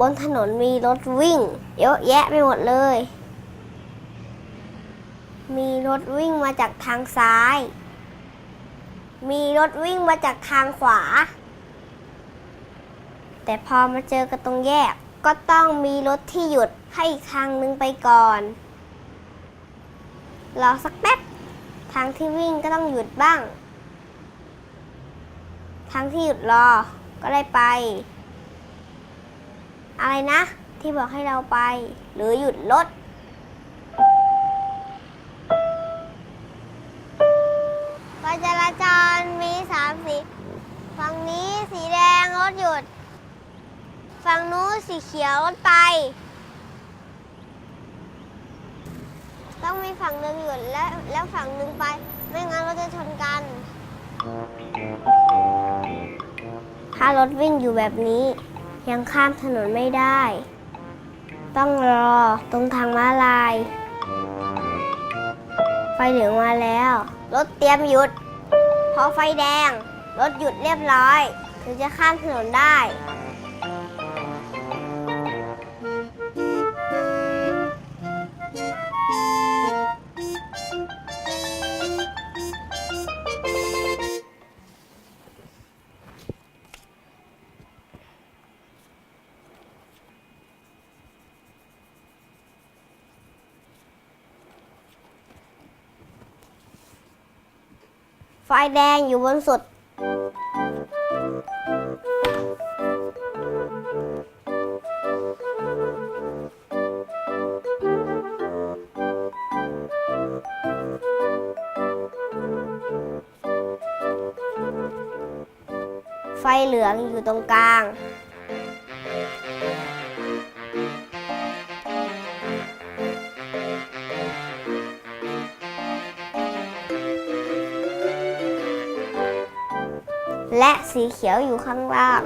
บนถนนมีรถวิ่ง เยอะแยะไปหมดเลย มีรถวิ่งมาจากทางซ้าย มีรถวิ่งมาจากทางขวา แต่พอมาเจอกันตรงแยก ก็ต้องมีรถที่หยุดให้อีกทางนึงไปก่อน รอสักแป๊บ ทางที่วิ่งก็ต้องหยุดบ้าง ทางที่หยุดรอก็ได้ไป อะไรนะ ที่บอกให้เราไป หรือหยุดรถไฟจราจรมีสามสีฝั่งนี้สีแดงรถหยุด ฝั่งนู้นสีเขียวรถไป ต้องมีฝั่งหนึ่งหยุดและแล้วฝั่งหนึ่งไป ไม่งั้นรถจะชนกัน ถ้ารถวิ่งอยู่แบบนี้ ยังข้ามถนนไม่ได้ ต้องรอตรงทางม้าลาย ไฟเหลืองมาแล้ว รถเตรียมหยุด พอไฟแดง รถหยุดเรียบร้อย ถึงจะข้ามถนนได้ ไฟแดงอยู่บนสุด ไฟเหลืองอยู่ตรงกลาง และสีเขียวอยู่ข้างล่าง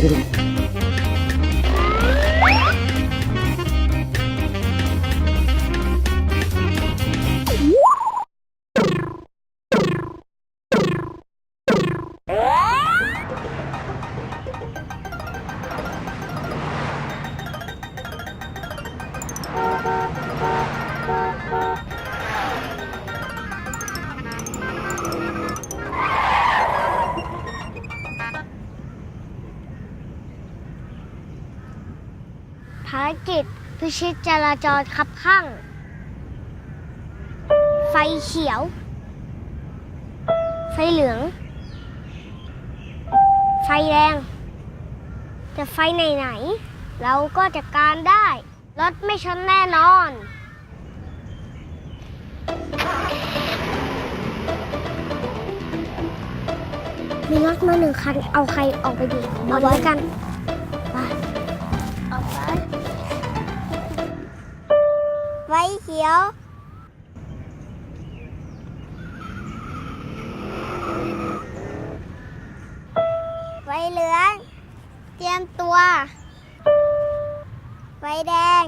Bye. ารกิจ พิชิตจราจรขับข้าง ไฟเขียว ไฟเหลือง ไฟแดงจะไฟไหนๆเราก็จัดการได้ รถไม่ชนแน่นอนมีรถมาหนึ่งคัน เอาใครออกไปดี เอาไว้กัน ขียว ไฟเหลือง เตรียมตัว ไฟแดง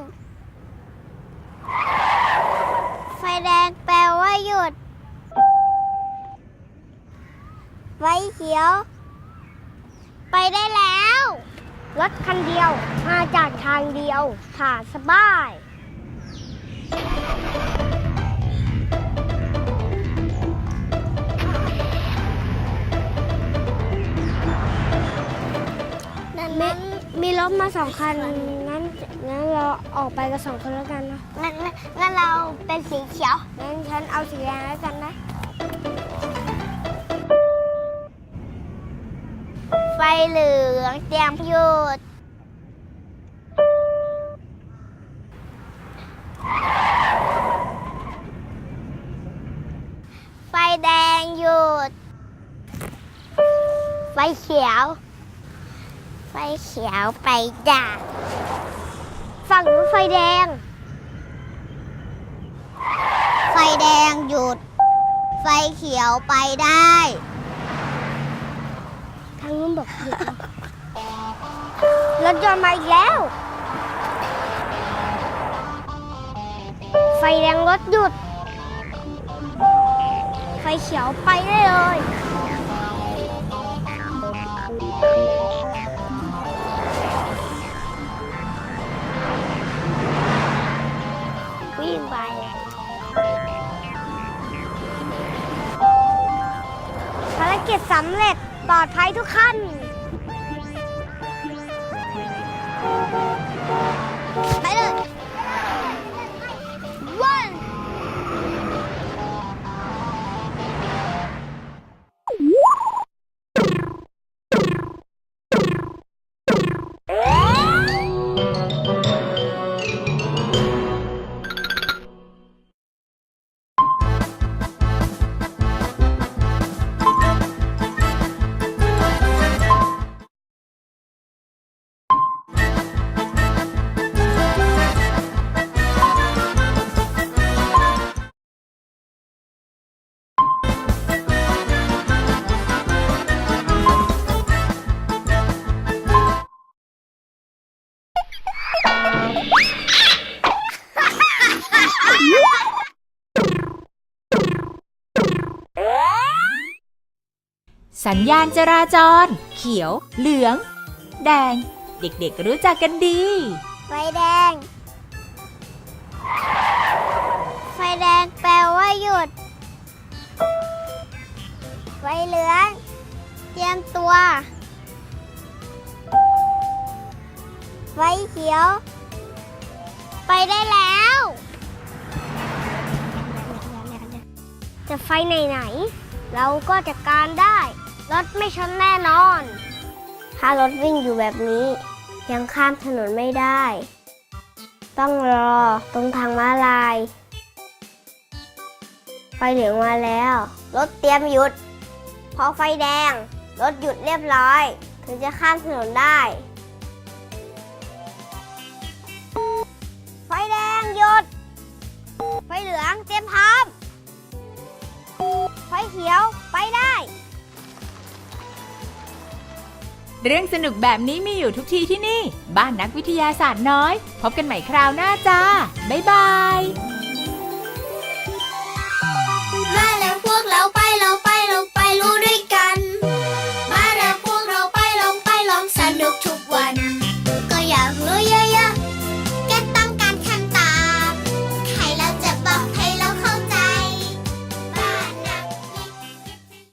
ไฟแดงแปลว่าหยุด ไฟเขียว ไปได้แล้ว รถคันเดียว มาจากทางเดียวผ่านสบาย มีมีรถมาสองคันงั้นงั้นเราออกไปกันสองคนแล้วกันนะงั้นงั้นเราเป็นสีเขียวงั้นฉันเอาสีแดงแล้วกันนะ ไฟเหลืองเตรียมหยุด เขียว ไฟเขียวไปจ้ะฝั่งนู้นไฟแดง ไฟแดงหยุด ไฟเขียวไปได้ ทางนู้นบอกหยุดรถยนต์มาอีกแล้ว ไฟแดงรถหยุด ไฟเขียวไปได้เลยำเร็จปลอดภัยทุกขั้น สัญญาณจราจร เขียว เหลือง แดง เด็กๆรู้จักกันดี ไฟแดง ไฟแดงแปลว่าหยุด ไฟเหลือง เตรียมตัว ไฟเขียว ไปได้แล้ว จะไฟไหนๆเราก็จัดการได้ รถไม่ชนแน่นอน ถ้ารถวิ่งอยู่แบบนี้ ยังข้ามถนนไม่ได้ ต้องรอตรงทางม้าลาย ไฟเหลืองมาแล้ว รถเตรียมหยุด พอไฟแดง รถหยุดเรียบร้อย ถึงจะข้ามถนนได้ ไฟแดงหยุด ไฟเหลืองเตรียมพร้อมไฟเขียวไปได้ เรื่องสนุกแบบนี้มีอยู่ทุกที่ที่นี่ บ้านนักวิทยาศาสตร์น้อย พบกันใหม่คราวหน้าจ้า บ๊ายบาย